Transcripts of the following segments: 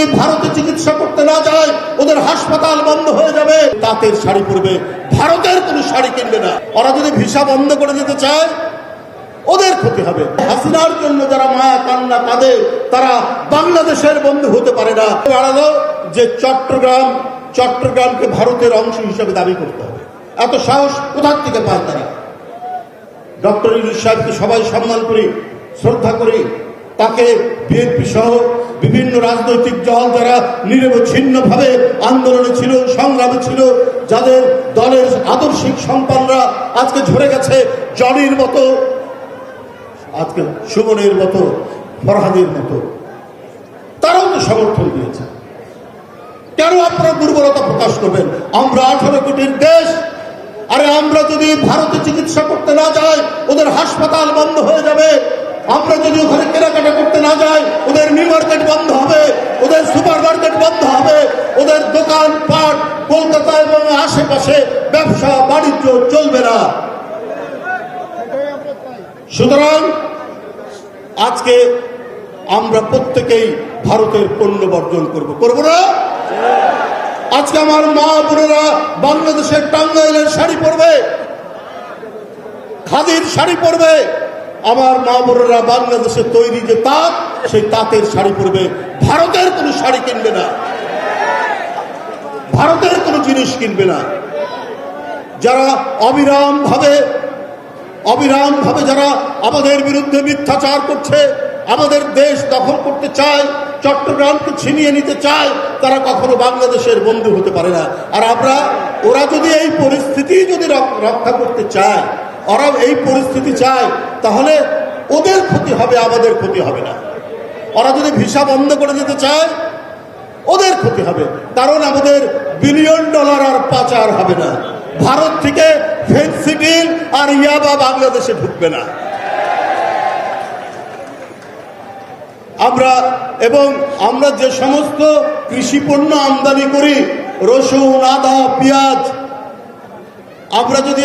যদি ভারতে চিকিৎসা করতে না যায়, ওদের হাসপাতাল বন্ধ হয়ে যাবে। তাঁতের শাড়ি পরবে। ভারতের কোনো শাড়ি কিনবে না। ওরা যদি ভিসা বন্ধ করে দিতে চায়, ওদের ক্ষতি হবে। হাসিনার জন্য যারা মায়া কান্না কাঁদে তারা বাংলাদেশের বন্ধু হতে পারে না। বাড়ালো যে চট্টগ্রাম, চট্টগ্রামকে ভারতের অংশ হিসেবে দাবি করতে হবে। এত সাহস কোথার থেকে পায় তারা? ডক্টর ইউনুস সাহেবকে সবাই সম্মান করি, শ্রদ্ধা করি। তাকে বিএনপি সহ বিভিন্ন রাজনৈতিক দল যারা নিরবচ্ছিন্নভাবে আন্দোলনে ছিল, সংগ্রামে ছিল, যাদের দলের আদর্শিক সম্পানরা আজকে ঝরে গেছে জনির মতো, আজকে সুমনের মতো, ফরহাদের মতো। তারাও তো সমর্থন দিয়েছে। কেন আপনারা দুর্বলতা প্রকাশ করবেন? আমরা আঠারো কোটির দেশ। আরে আমরা যদি ভারতে চিকিৎসা করতে না যাই, ওদের হাসপাতাল বন্ধ হয়ে যাবে। আমরা যদি ওখানে কেনাকাটা করতে না যাই, ওদের নিউ মার্কেট বন্ধ হবে, ওদের সুপার মার্কেট বন্ধ হবে, ওদের দোকান পাট কলকাতা এবং আশেপাশে ব্যবসা বাণিজ্য চলবে না। সুতরাং আজকে আমরা প্রত্যেকেই ভারতের পণ্য বর্জন করব। করব না? আজকে আমার মা বোনেরা বাংলাদেশের টাঙ্গাইলের শাড়ি পরবে, খাদির শাড়ি পরবে আমার মা বোনেরা বাংলাদেশের তৈরি যে তাঁত, সেই তাঁতের শাড়ি পরবে। ভারতের কোনো শাড়ি কিনবে না। ভারতের কোনো জিনিস কিনবে না। যারা অবিরাম ভাবে অবিরাম ভাবে যারা আমাদের বিরুদ্ধে মিথ্যাচার করছে, আমাদের দেশ দখল করতে চায়, চট্টগ্রামকে ছিনিয়ে নিতে চায়, তারা কখনো বাংলাদেশের বন্ধু হতে পারে না। আর আমরা, ওরা যদি এই পরিস্থিতি যদি রক- রক্ষা করতে চায় ওরা এই পরিস্থিতি চায়, তাহলে ওদের ক্ষতি হবে, আমাদের ক্ষতি হবে না। ওরা যদি ভিসা বন্ধ করে দিতে চায়, ওদের ক্ষতি হবে। কারণ আমাদের বিলিয়ন ডলার আর পাচার হবে না। ভারত থেকে ফেন্সিডিল আর ইয়াবা বাংলাদেশে ঢুকবে না। আমরা এবং আমরা যে সমস্ত কৃষি পণ্য আমদানি করি, রসুন, আদা, পেঁয়াজ, আমরা যদি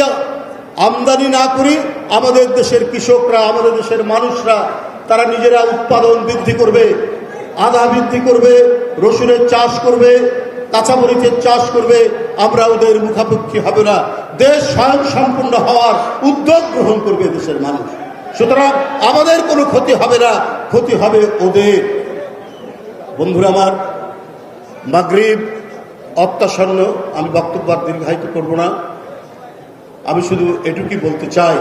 আমদানি না করি, আমাদের দেশের কৃষকরা, আমাদের দেশের মানুষরা, তারা নিজেরা উৎপাদন বৃদ্ধি করবে আদা বৃদ্ধি করবে, রসুনের চাষ করবে, কাঁচামরিচের চাষ করবে, আমরা ওদের মুখাপেক্ষী হবে না। দেশ স্বয়ং সম্পূর্ণ হওয়ার উদ্যোগ গ্রহণ করবে দেশের মানুষ। সুতরাং আমাদের কোনো ক্ষতি হবে না, ক্ষতি হবে ওদের। বন্ধুরা আমার, মাগরিব অত্যাসন্ন আমি বক্তব্য দীর্ঘায়িত করব না। আমি শুধু এটুকুই বলতে চাই,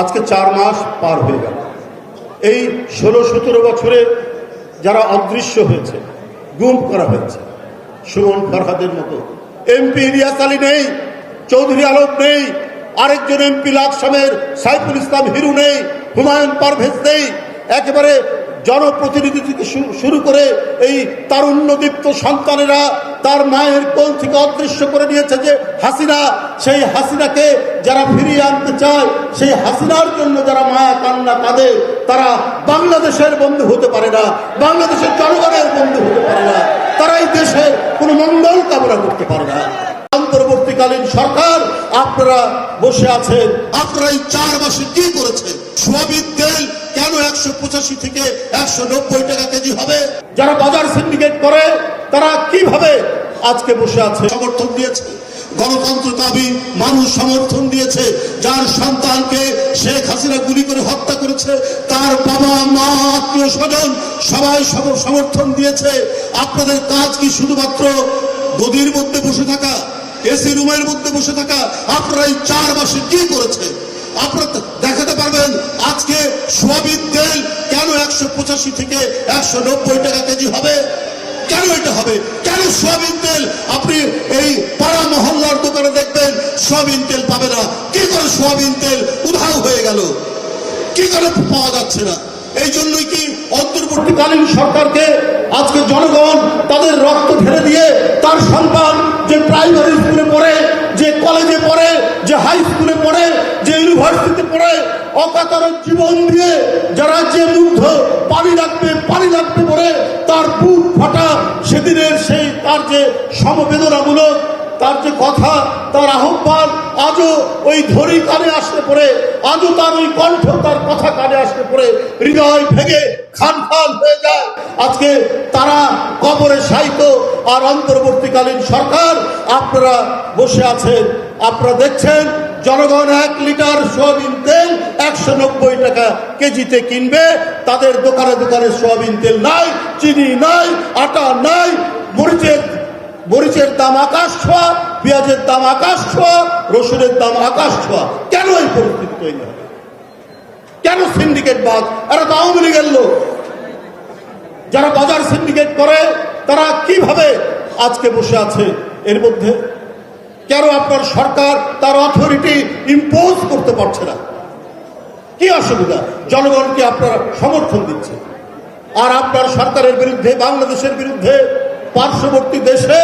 আজকে চার মাস পার হয়ে গেল। এই ষোলো সতেরো বছরে যারা অদৃশ্য হয়েছে, গুম করা হয়েছে, সুমন ফরহাদের মতো, এমপি ইলিয়াস আলী নেই, চৌধুরী আলম নেই, আরেকজন এমপি লাকসামের সাইফুল ইসলাম হিরু নেই, হুমায়ুন পারভেজ নেই, একেবারে জনপ্রতিনিধি থেকে শুরু করে এই তারুণ্যদীপ্ত সন্তানেরা তার মায়ের কোল থেকে অদৃশ্য করে নিয়েছে যে হাসিনা, সেই হাসিনাকে যারা ফিরিয়ে আনতে চায়, সেই হাসিনার জন্য যারা মায়া কান্না কাঁদে, তারা বাংলাদেশের বন্ধু হতে পারে না, বাংলাদেশের জনগণের বন্ধু হতে পারে না, তারা এই দেশের কোনো মঙ্গল কামনা করতে পারে না। অন্তর্বর্তীকালীন সরকার, আপনারা বসে আছেন, আপনারা এই চার মাসে কি করেছেন? সোয়াবিন তেল কেন একশো পঁচাশি থেকে একশো নব্বই টাকা কেজি হবে? যারা বাজার সিন্ডিকেট করে, তারা আজকে বসে আছে। সমর্থন দিয়েছে। গণতন্ত্র দাবি, মানুষ সমর্থন দিয়েছে। যার সন্তানকে শেখ হাসিনা গুলি করে হত্যা করেছে, তার বাবা, মা, আত্মীয় স্বজন সবাই সমর্থন দিয়েছে। আপনাদের কাজ কি শুধুমাত্র গদির মধ্যে বসে থাকা, এসি রুমের মধ্যে বসে থাকা? আপনারা এই চার মাসে কি করেছে? আপনারা দেখাতে পারবেন, আজকে সোয়াবিন তেল কেন একশো পঁচাশি থেকে একশো নব্বই টাকা কেজি হবে? কেন এটা হবে? কেন সোয়াবিন তেল আপনি এই পাড়া মহল্লার দোকানে দেখবেন সোয়াবিন তেল পাবে না। কি করে সোয়াবিন তেল উধাও হয়ে গেল? কি করে পাওয়া যাচ্ছে না? এই জন্যই কি অন্তর্বর্তীকালীন সরকারকে আজকে জনগণ তাদের রক্ত ঢেলে দিয়ে তার সন্তান যে প্রাইমারি স্কুলে পড়ে, যে কলেজে পড়ে, যে হাই স্কুলে পড়ে, যে ইউনিভার্সিটিতে পড়ে, অকাতর জীবন দিয়ে যারা যে মুগ্ধ, পানি লাগবে পানি লাগবে পড়ে তার বুক ফাটা সেদিনের সেই তার যে সমবেদনামূলক তার যে কথা, তার আহ্বান, আজও ওই ধরি কানে আসতে পড়ে, আজও তার ওই কণ্ঠ, তার কথা কানে আসতে পড়ে, হৃদয় ভেঙে খান খান হয়ে যায়। আজকে তারা কবরে সাহিত্য আর অন্তর্বর্তীকালীন সরকার, আপনারা বসে আছেন, আপনারা দেখছেন, জনগণ এক লিটার সোয়াবিন তেল একশো নব্বই টাকা কেজিতে কিনবে, তাদের দোকানে দোকানে সোয়াবিন তেল নাই, চিনি নাই, আটা নাই, মরিচের মরিচের দাম আকাশ ছোঁয়া, পেঁয়াজের দাম আকাশ ছোঁয়া, রসুনের দাম আকাশ ছোঁয়া। কেন এই পরিস্থিতি তৈরি হবে? কেন সিন্ডিকেট বাদ? এরা তো আওয়ামী যারা বাজার সিন্ডিকেট করে, তারা কীভাবে আজকে বসে আছে এর মধ্যে? কেন আপনার সরকার তার অথরিটি ইম্পোজ করতে পারছে না? কি অসুবিধা? জনগণকে আপনারা সমর্থন দিচ্ছে? আর আপনার সরকারের বিরুদ্ধে, বাংলাদেশের বিরুদ্ধে পার্শ্ববর্তী দেশে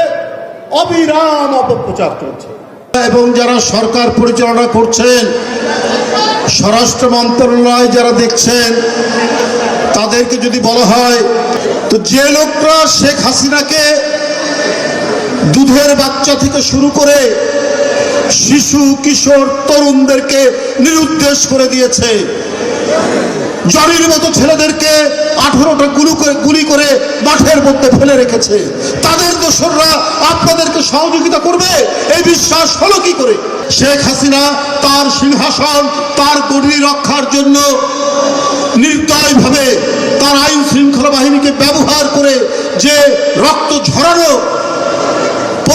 অবিরাম অপপ্রচার চলছে। এবং যারা সরকার পরিচালনা করছেন, স্বরাষ্ট্র মন্ত্রণালয় যারা দেখছেন, তাদেরকে যদি বলা হয়, তো যে লোকরা শেখ হাসিনাকে দুধের বাচ্চা থেকে শুরু করে শিশু, কিশোর, তরুণদেরকে নিরুদ্দেশ করে দিয়েছে জরির মতো ছেলেদেরকে আঠারোটা গুলি করে গুলি করে মাঠের মধ্যে ফেলে রেখেছে। তাদের দোসররা আপনাদেরকে সহযোগিতা করবে? এই বিশ্বাস হলো কি করে? শেখ হাসিনা তার সিংহাসন, তার গড়ি রক্ষার জন্য নির্দয়ভাবে তার আইন শৃঙ্খলা বাহিনীকে ব্যবহার করে যে রক্ত ঝরানো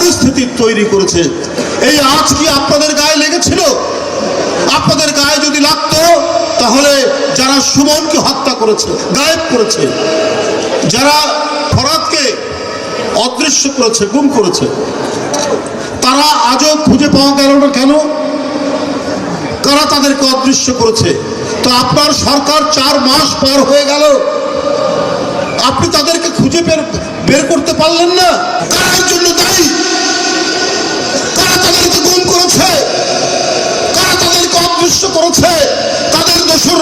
পরিস্থিতি তৈরি করেছে। এই আজ কি আপনাদের গায়ে লেগেছিল? আপনাদের গায়ে যদি লাগতো, তাহলে যারা সুমনকে হত্যা করেছে, গায়েব করেছে, যারা ফরাদকে অদৃশ্য করেছে, গুম করেছে, তারা আজও খুঁজে পাওয়া গেল না কেন? কারা তাদেরকে অদৃশ্য করেছে? তো আপনার সরকার চার মাস পার হয়ে গেল। আপনি তাদেরকে খুঁজে বের করতে পারলেন না? এর জন্য দায়ী?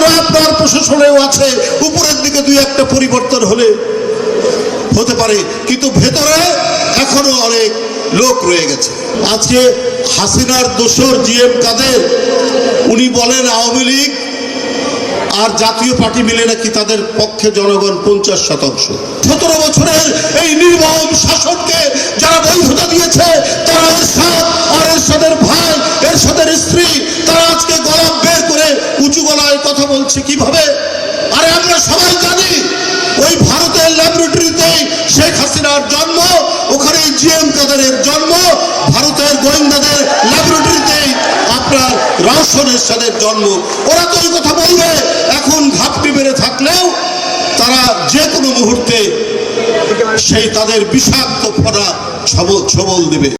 দোসররা আপনার প্রশাসনেও আছে। উপরের দিকে দুই একটা পরিবর্তন হলে হতে পারে। কিন্তু ভেতরে এখনও অনেক লোক রয়ে গেছে। আজকে হাসিনার দোসর জি এম কাদের? উনি বলেন আওয়ামী লীগ আর জাতীয় পার্টি মিলে নাকি তাদের পক্ষে জনগণ পঞ্চাশ শতাংশ। সতেরো বছরের এই নির্মম শাসনকে যারা বৈধতা দিয়েছে, তারা কথা কীভাবে? আরে আমরা সবাই জানি, ওই ভারতের ল্যাবরেটরিতেই শেখ হাসিনার জন্ম, ওখানে জিএম কাদারের জন্ম, ভারতের গোয়েন্দাদের ল্যাবরেটরিতেই আপনার রহস্যন এরশাদের জন্ম। ওরা তো ওই কথা বলবে, এখন ঘাপটি বেড়ে থাকলেও তারা যে কোনো মুহূর্তে সেই তাদের বিষাক্ত ফোড়া ছবল ছবল দেবে।